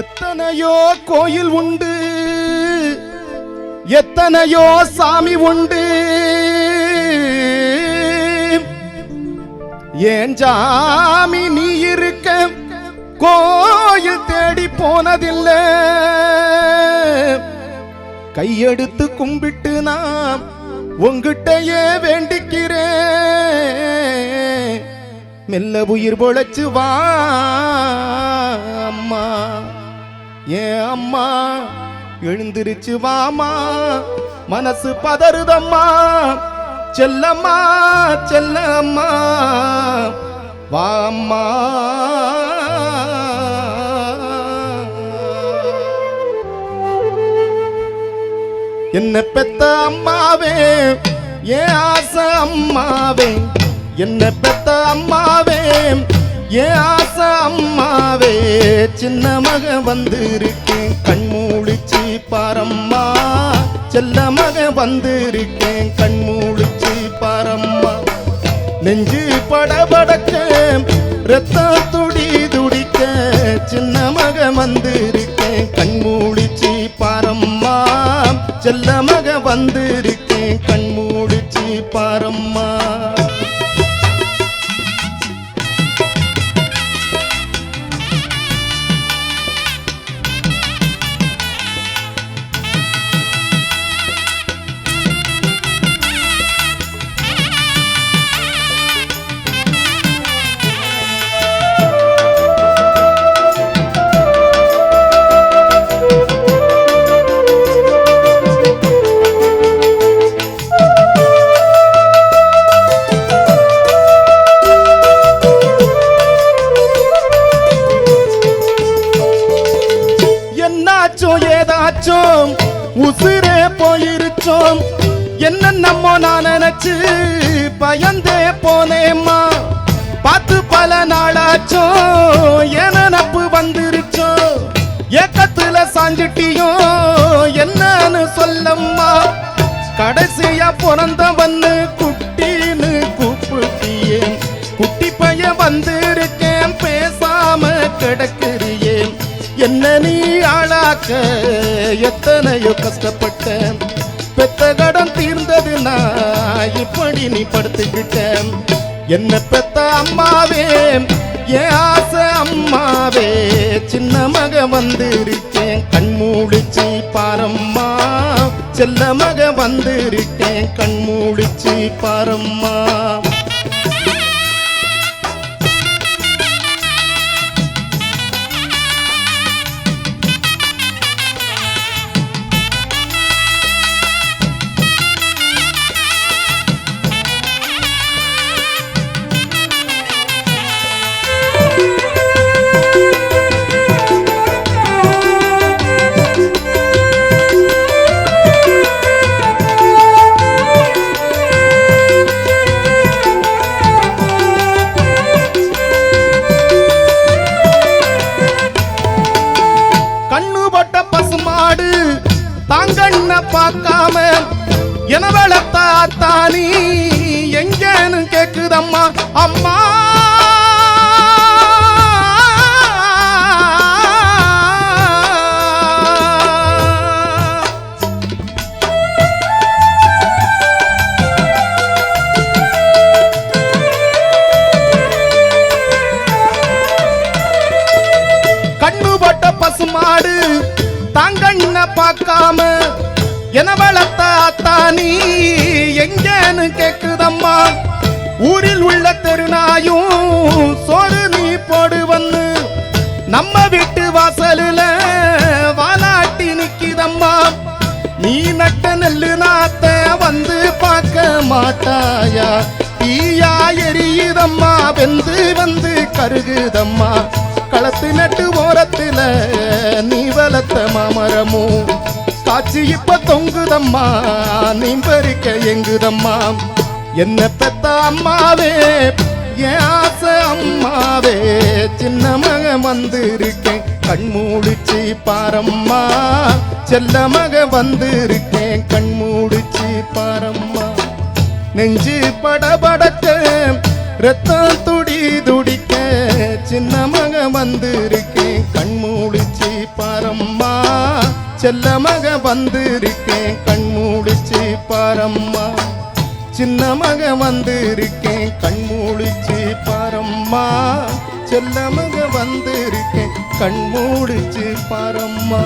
எத்தனையோ கோயில் உண்டு எத்தனையோ சாமி உண்டு. ஏன் சாமி நீ இருக்க? கோயில் தேடி போனதில்லை. கையெடுத்து கும்பிட்டு நாம் உங்கிட்டயே வேண்டிக்கிறேன். மெல்ல உயிர் பொழைச்சு வா அம்மா ஏன் அம்மா எழுந்திருச்சு வாமா மனசு பதறுதம்மா. செல்லம்மா செல்லம்மா வாம்மா என்ன பெத்த அம்மாவே ஏன் ஆசை அம்மாவே. என்ன பெத்த அம்மாவே ஏன் ஆசை அம்மாவே. சின்ன மக வந்திருக்கேன். கண் மூடிச்சு பாரம்மா. செல்ல மக வந்திருக்கேன். கண் மூடிச்சு பாரம்மா. நெஞ்சு படபடக்க ரத்தம் துடி துடிக்க சின்ன மக வந்திருக்கேன். கண் மூடிச்சு பாரம்மா. செல்ல மக வந்திருக்கேன். கண் மூடிச்சு பாரம்மா. என்னாச்சும் ஏதாச்சும் உசுரே போயிருச்சோம். என்ன நம்ம நான் நினைச்சு பயந்தே போனேம்மா. பார்த்து பல நாளாச்சும் என் நப்பு வந்துருச்சோ. ஏக்கத்துல சாஞ்சிட்டியும் என்னன்னு சொல்லம்மா. கடைசியா பிறந்தவன் காக்க எத்தனையோ கஷ்டப்பட்டேன். பெத்த கடன் தீர்ந்தது நான் இப்படி நீ படுத்துக்கிட்டேன். என்ன பெத்த அம்மாவே என் ஆசை அம்மாவே சின்ன மக வந்திருக்கேன். கண்மூடிச்சி பாரம்மா செல்ல மக வந்திருக்கேன். கண்மூடிச்சி பாரம்மா. பார்க்காம என வளர்த்தா தானி. எங்கன்னு கேக்குதம்மா அம்மா. கண்ணு பசுமாடு தாங்கண்ண பார்க்காம என வளர்த்தா தானி எங்கன்னு கேக்குதம்மா? ஊரில் உள்ள தெருநாயும் சோறு நீ போடு வந்து. நம்ம வீட்டு வாசலில் வாலாட்டி நிக்கிதம்மா. நீ நட்ட நெல்லு நாத்த வந்து பார்க்க மாட்டாயா? தீயா எரியுதம்மா வெந்து வந்து கருகுதம்மா. களத்து நட்டு ஓரத்துல நீ வளர்த்த மாமரமும். ஆச்சு இப்ப தொங்குதம்மா. நீ பறிக்க எங்குதம்மா. என்ன பெத்த அம்மாவே என் ஆசை அம்மாவே. சின்ன மக வந்திருக்கேன் கண் மூடிச்சு பாரம்மா. செல்ல மக வந்திருக்கேன் கண் மூடிச்சு பாரம்மா. நெஞ்சு படபடக்க ரத்தம் துடி துடிக்க. சின்ன மக வந்திருக்கேன் கண் மூடிச்சு செல்ல மக வந்திருக்கேன். கண் மூடிச்சு பாரம்மா. சின்ன மக வந்திருக்கேன். கண் மூடிச்சு பாரம்மா. செல்ல மக வந்திருக்கேன். கண் மூடிச்சு பாரம்மா.